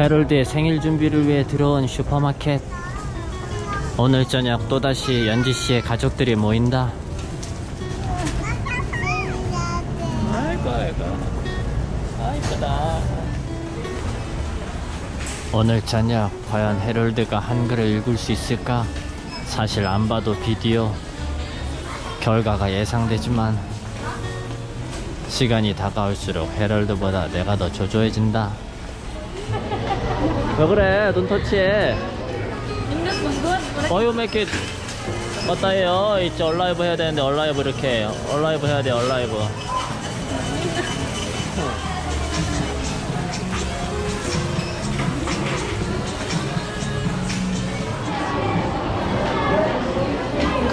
헤럴드의 생일 준비를 위해 들어온 슈퍼마켓. 오늘 저녁 또다시 연지 씨의 가족들이 모인다. 아이고 아이고. 아이고다. 오늘 저녁 과연 헤럴드가 한글을 읽을 수 있을까? 사실 안 봐도 비디오 결과가 예상되지만 시간이 다가올수록 헤럴드보다 내가 더 조조해진다. 왜 그래? 눈 터치해. 어유 맥켓 맞다해요. 이제 얼라이브 해야 되는데 얼라이브 이렇게 얼라이브 해야 돼 얼라이브.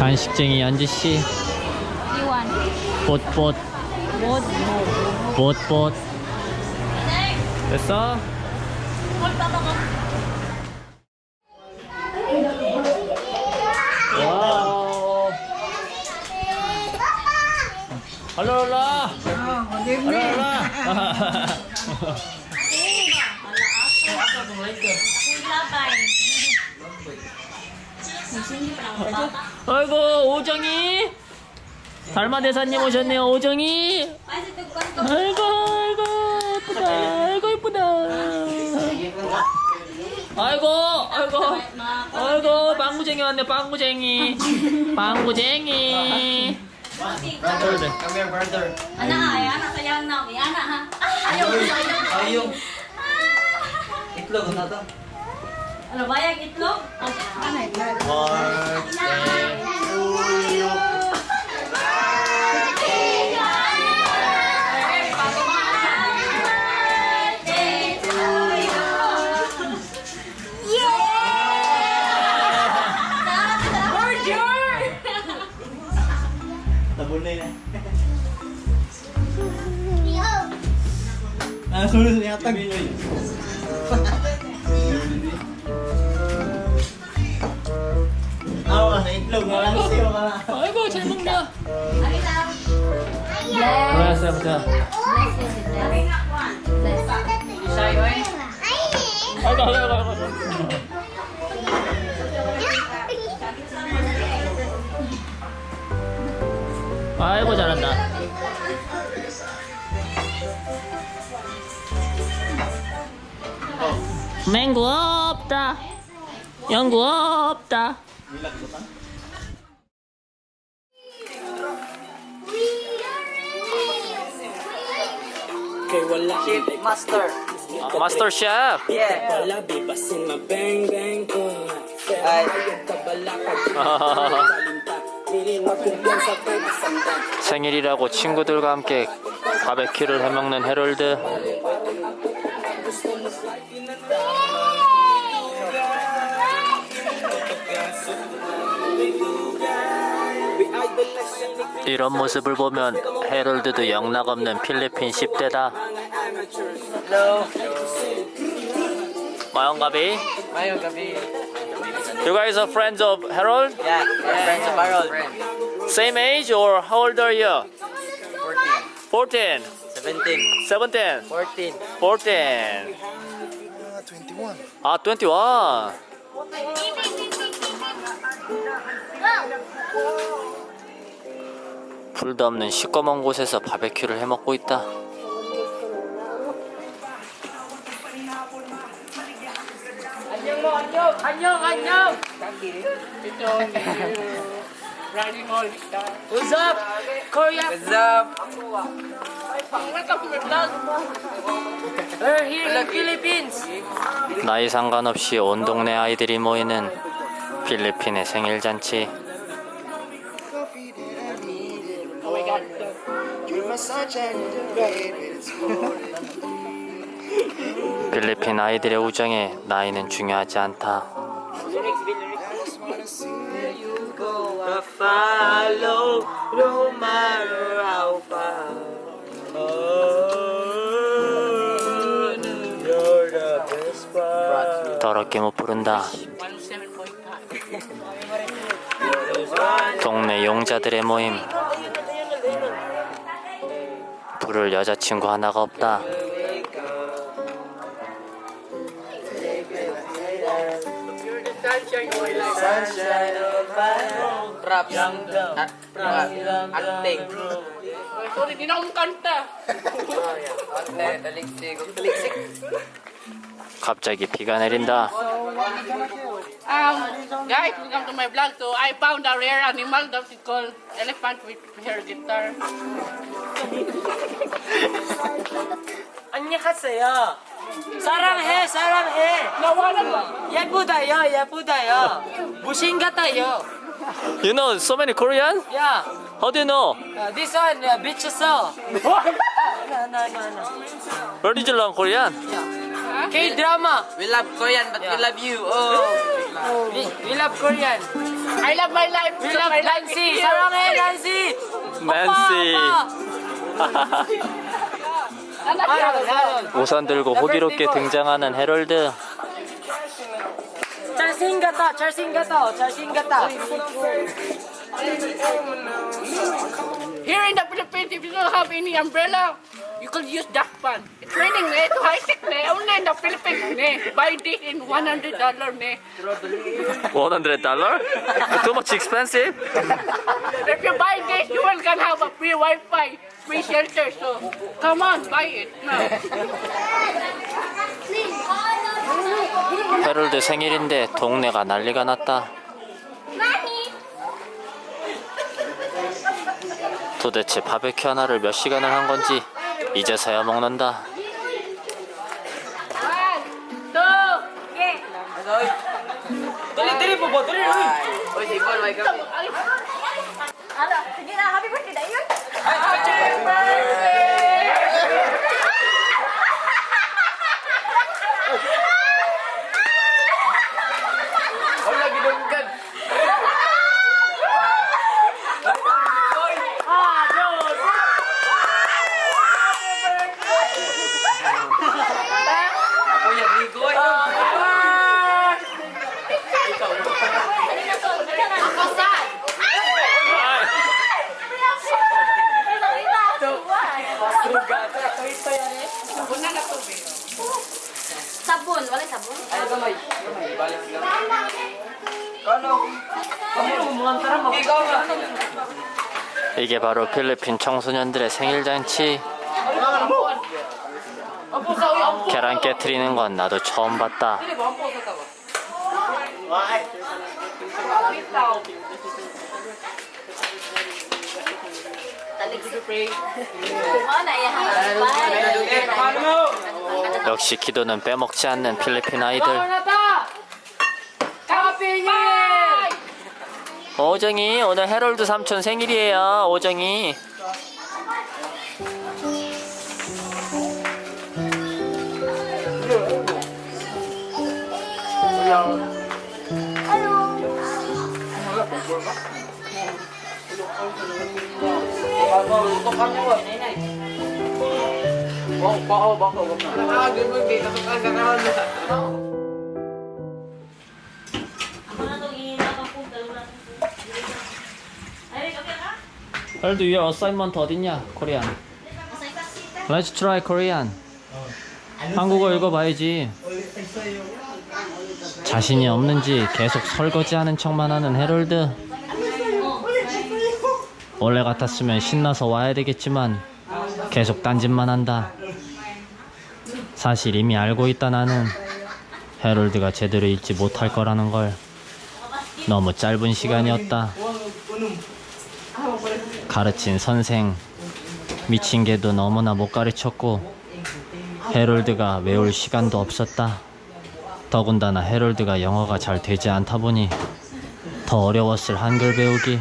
간식쟁이 연지 씨. 이완 봇봇 못 봇봇. 됐어? 와우. 할로 올라. 할로 올라. 아이고 오정이 달마 대사님 오셨네요 오정이 아이고 아이고 예쁘다 아이고 예쁘다 아이고 아이고 아이고 빵구쟁이 왔네 빵구쟁이 빵구쟁이 Brother, come here, brother. Anak ay, anak sayang na, may anak ha. Ayaw ko sa'yo. Ayaw. Itlog na to. Ano ba yung itlog? Ano 아이고 잘한다. 맹구 없다. 연구 없다. Kay wala Chief Master. 마스터 셰프 ko Ay. 생일이라고 친구들과 함께 바베큐를 해먹는 헤럴드 이런 모습을 보면 헤럴드도 영락 없는 필리핀 10대다 Hello. 마영가비 Mayong gabi. You guys are friends of Harold? Yeah, yeah. friends of Harold. Same age or how old are you? 14. 14, 17. 17, 14. 14아21 불도 없는 시꺼먼 곳에서 바베큐를 해먹고 있다 What's up? Korea What's up? We're here in Philippines 나이 상관없이 온 동네 아이들이 모이는 필리핀의 생일 잔치 필리핀 아이들의 우정에 나이는 중요하지 않다. Oh. 더럽게 못 부른다. 동네 용자들의 모임. 부를 여자친구 하나가 없다. Sunshine of my Rap. At, acting. Sorry, di na akong kanta. Ate, taliksik. Taliksik. 갑자기 비가 내린다. Um, guys, welcome to my vlog. So, I found a rare animal that is called elephant with hair guitar. 안녕하세요. 사랑해, 사랑해. Nawala ba? 예쁘다요, 예쁘다요. 무신 같아요. You know so many Korean? Yeah, How do you know? uh, this one, uh, beach song. no, no, no, no. Where did you learn Korean? K-drama. We love Korean but we Yeah. love you. Oh. We, we love Korean. I love my life. We So love my life Nancy. is here. 사랑해, Nancy. Nancy. 오빠, 오빠. 우산 들고 호기롭게 등장하는 해럴드. 잘생겼다, 잘생겼다, 잘생겼다. Here in the Philippines, if you don't have any umbrella, you could use dustpan. It's raining ne, to high tech ne, only in the Philippines ne. Buy this in $100 ne. 100 dollar? Too much expensive? If you buy this, you will gonna have a free Wi-Fi, free shelter. So, come on, buy it now. 해럴드 생일인데 동네가 난리가 났다. 도대체 바베큐 하나를 몇 시간을 한 건지 이제서야 먹는다. One, two, yeah. Dali, 이게 바로 필리핀 청소년들의 생일 잔치. Opo sa uyo, opo. 계란 깨트리는 건 나도 처음 봤다. 역시 기도는 빼먹지 않는 필리핀 아이들. 오정이 오늘 해롤드 삼촌 생일이에요. 오정이. 해롤드 위에 어사 인먼트 어딨냐? 코리안. Let's try Korean. 한국어 읽어봐야지. 자신이 없는지 계속 설거지하는 척만 하는 해롤드. 원래 같았으면 신나서 와야 되겠지만 계속 딴짓만 한다. 사실 이미 알고 있다 나는 해롤드가 제대로 읽지 못할 거라는 걸. 너무 짧은 시간이었다. 가르친 선생 미친 개도 너무나 못 가르쳤고 해롤드가 외울 시간도 없었다. 더군다나 해롤드가 영어가 잘 되지 않다 보니 더 어려웠을 한글 배우기.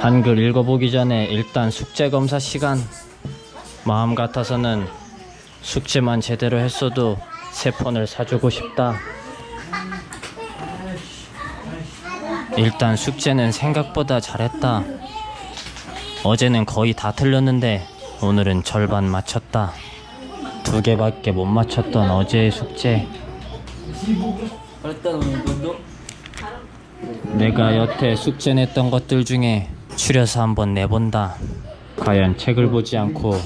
한글 읽어보기 전에 일단 숙제 검사 시간. 마음 같아서는 숙제만 제대로 했어도 새 폰을 사주고 싶다. 일단 숙제는 생각보다 잘했다. 어제는 거의 다 틀렸는데 오늘은 절반 맞췄다. 두 개밖에 못 맞췄던 어제의 숙제. 내가 여태 숙제 냈던 것들 중에 추려서 한번 내본다. 과연 책을 보지 않고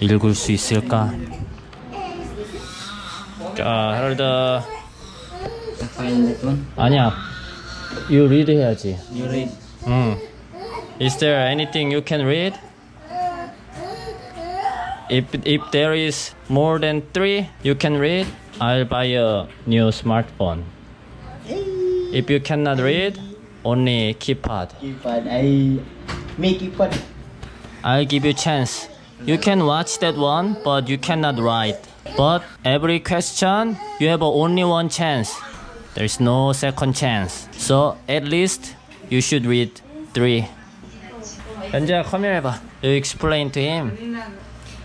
읽을 수 있을까? 자, 헤럴드. 아니야. You read 해야지. You read. 음. Is there anything you can read? If if there is more than three you can read, I'll buy a new smartphone. If you cannot read, only keypad. Keypad. I make keypad. I'll give you chance. You can watch that one, but you cannot write. But every question, you have only one chance. There's no second chance. So at least you should read three. 현재야, come here 해봐. You explain to him.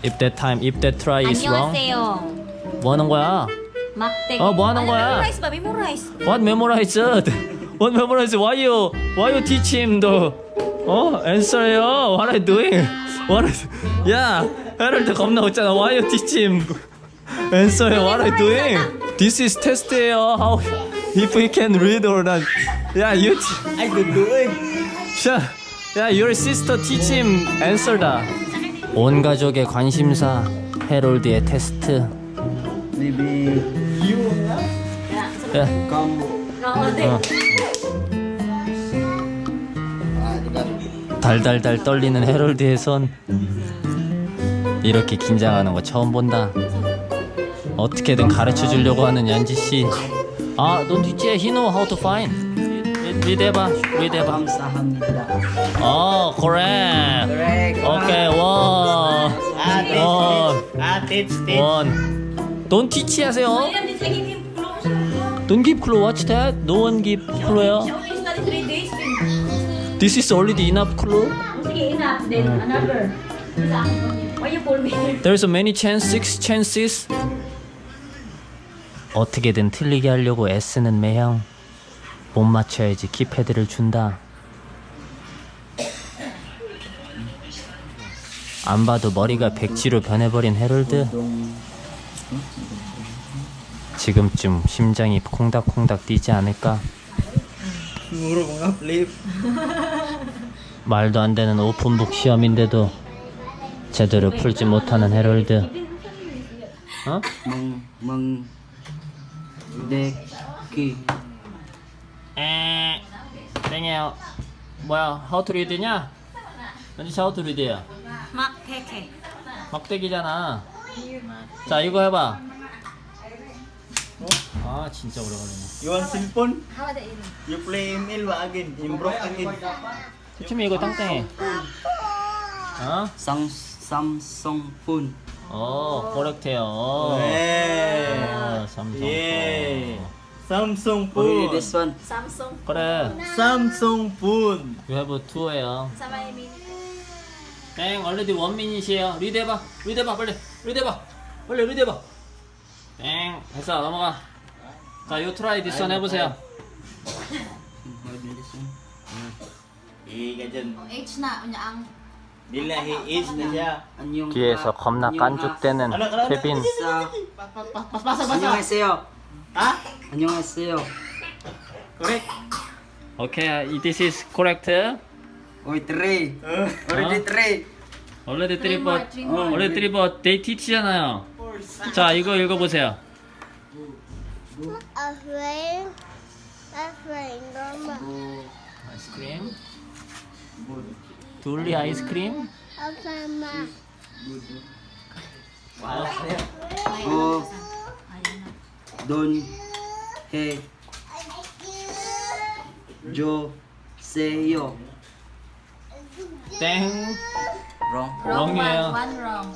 If that time, if that try is wrong, 안녕하세요. 뭐 하는 거야? 막대. 어, 뭐 하는 거야? 메모라이즈 봐, 메모라이즈. What memorized? What memorized? Why you why you teach him the 어 answer요? What are you doing? What? Are, 야, 헤럴드 겁나 웃잖아. Why you teach him answer요? What are you doing? This is test예요. How if we can read or not? 야, you t- I don't do it. 야, 야, your sister teach him answer다. 온 가족의 관심사 헤럴드의 테스트. Maybe you 야, come. 어, 네. 어. 달달달 떨리는 헤럴드의 손 이렇게 긴장하는 거 처음 본다 어떻게든 가르쳐 주려고 하는 연지 씨 아넌 뒷지에 he know how to find read 해봐 read 해봐 감사합니다. 어 correct Correct. 오케이 원 Ah, teach, 원 teach. Ah, teach, teach. 원 don't teach 하세요 Ayan, di sige, give clue. don't give clue watch that no one give clue야 She only studied three days. this is already enough clue Sige, enough. Then another. Isa. Why you pull me? There's a many chance, six chances. 어떻게든 틀리게 하려고 애쓰는 매형. 못 맞춰야지 키패드를 준다. 안 봐도 머리가 백지로 변해버린 헤럴드. 지금쯤 심장이 콩닥콩닥 뛰지 않을까? 말도 안 되는 오픈북 시험인데도 제대로 풀지 못하는 헤럴드. 어? Mang, deki. 에, 땡이에요. 뭐야, how to read냐? 언제 how to read야? 막대케. 막대기잖아. 자, 이거 해봐. 아, 진짜 오래 걸리네. You want cellphone? You play ML again? Improve again. 팀이 이거 땅땡이. 어? Sang, Samsung phone. 어. 어, Yeah. 삼성. Yeah. Samsung Only phone. this one. Samsung. 그래, Samsung phone. you have two예요. Sa may min. 땡, already one minute이에요. 리드 해봐. 리드 해봐, 빨리. 리드 해봐. 빨리 리드 해봐. 땡, 됐어, 넘어가. 자, you try this one 해보세요. Maybe this one. Eh, ganyan. H na. Unya ang. Dila, he is na siya. Anyong 뒤에서 겁나 깐죽대는 케빈. sa Basa, 안녕하세요. Ha? 안녕하세요. Correct. 오케이, this is correct. 원래도 Three more, 트리버, three more. 원래 트리버 데이 티치잖아요. 자, 이거 읽어 보세요. afraid, afraid, mama. 아이스크림. 둘리 아이스크림. Don He Jo Seyo. 땡. Wrong. Wrong 롱이에요. wrong.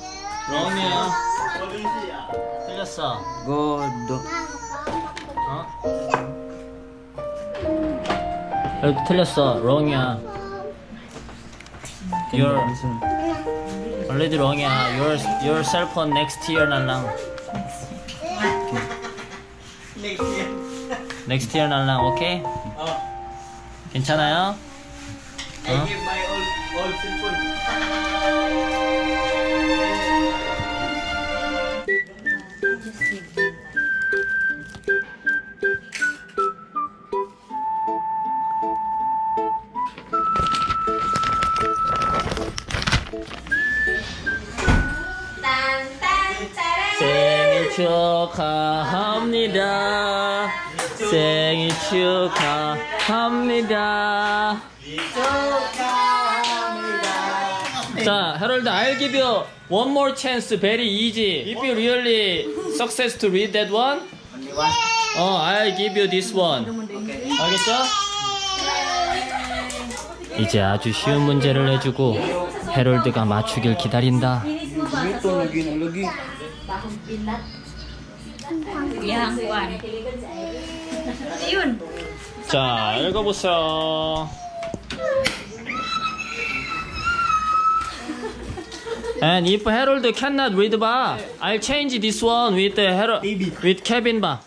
롱이에요. 틀렸어. God. 어? 여기 틀렸어. 롱이야. Your already wrong이야. Your your cell phone next year 날랑. Next year. next year 날랑. 오케이? Oh, 괜찮아요? I Huh? give my old, old cellphone. 축하합니다. 생일 축하합니다. 자, Harold, I'll give you one more chance, very easy. If you really success to read that one, 어, I'll give you this one. 알겠어? 이제 아주 쉬운 문제를 내주고 해롤드가 맞추길 기다린다. Kuan. Yun. 자, 읽어보세요. And if Harold cannot read 봐, I'll change this one with the Harold, with Kevin 봐.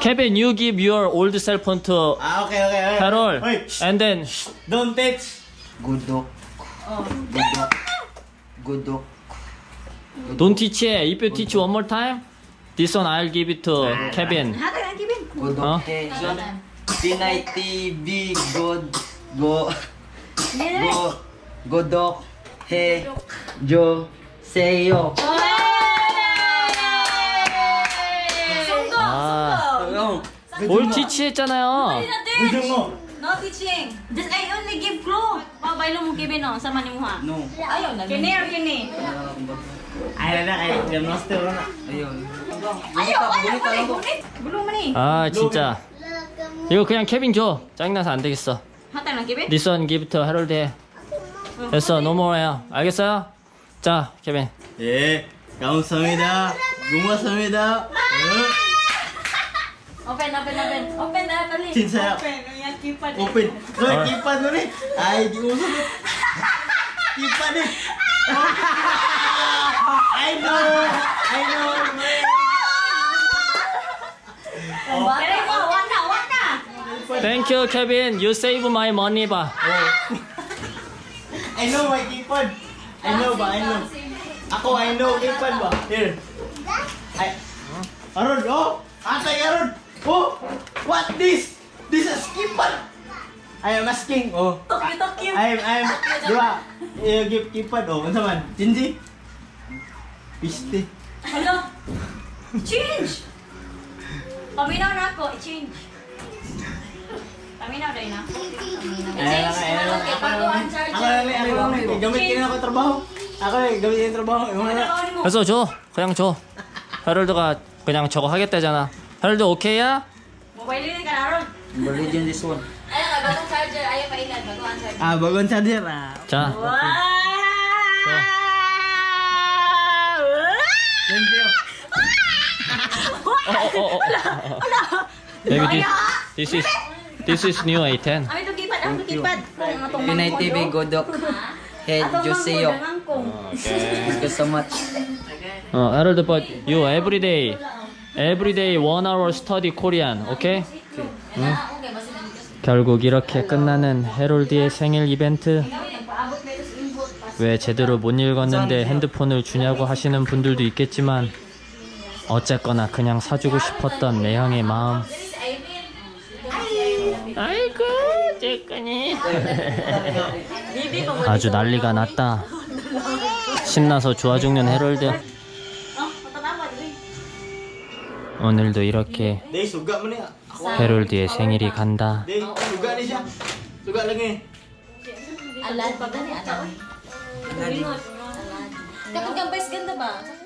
Kevin, you give your old cell phone to Ah, okay, okay. okay. Harold, Wait, and then don't touch. Gudok. Gudok. Gudok. don't teach. If you teach one more time, this one I'll give it to Kevin. Hata kan Kevin. Gudok. Huh? Okay. Pinay TV. God. Go. Go. Godok. He. Jo. Seyo. Sungguh. 아, 뭘 teach 했잖아요. Gudok mo. No teaching. Just I only give clue. Pabaylo mo Kevin no sama ni mo ha. No. Ayaw na. Kini or kini. Ay, na, ay. Diagnostic na. Ayun. 아, 진짜. 이거 그냥 케빈 줘. 짜증나서 안 되겠어. This one give to Harold 해. 됐어, no more 해요. 알겠어요? 자, 케빈. 예. 감사합니다. 고맙습니다. Open, open, open. Open na dali. 진짜야. Open. Ang kipad. Open. Roy, kipan mo rin. Ay, di uso mo. Kipan eh. I know. I know. Thank you, Kevin. You save my money 봐. I know my kipan. I know ba? I know. Ako, I know kipan ba? Here. Ay. Aron, oh. Atay, Aron. Oh. What this? This is kipan. I am asking. Oh. Tokyo, Tokyo. I'm, I'm, di ba? You give kipan. Oh, ano man? Jinji? Piste. Hello. Change. Paminaw na ako, i-change. Paminaw dahil na. Ayan lang, ayan lang. Okay, bago ang charger. Ako lang, ako lang. Gamit kina ako trabaho. Ako lang, gamit kina trabaho. Yung mga Ano mo? 그래서 줘. 그냥 줘. 하롤드가 그냥 저거 하겠다잖아. 하롤드 오케이야? Mobile din ka na ron. Religion this one. Ayaw ka, bagong charger. Ayaw pa ilan, bago ang charger. Ah, bagong charger ah. 자, Thank you. 어, 어, 어, 어. Baby, this, this is this is new A10. Ami itong kipad, ang kipad. Kung atong Pinay mangkong TV do. Godok Head Atong Joseo mangkong, mangkong. Thank you so much 어, 하롤드, but you every day, every day one hour study Korean, okay? 응? 결국 이렇게 끝나는 해롤드의 생일 이벤트. 왜 제대로 못 읽었는데 핸드폰을 주냐고 하시는 분들도 있겠지만 어쨌거나 그냥 사주고 싶었던 매형의 마음. 아이고, 쬐끄니. 아주 난리가 났다. 신나서 좋아 죽는 해롤드. Oh, patatawa, dili. 오늘도 이렇게 Day, suga mo niya. Ako. 해롤드의 생일이 간다. Day, suga ni siya. Suga lagi. Alad pa gani, alad. Katong gampes ganda ba?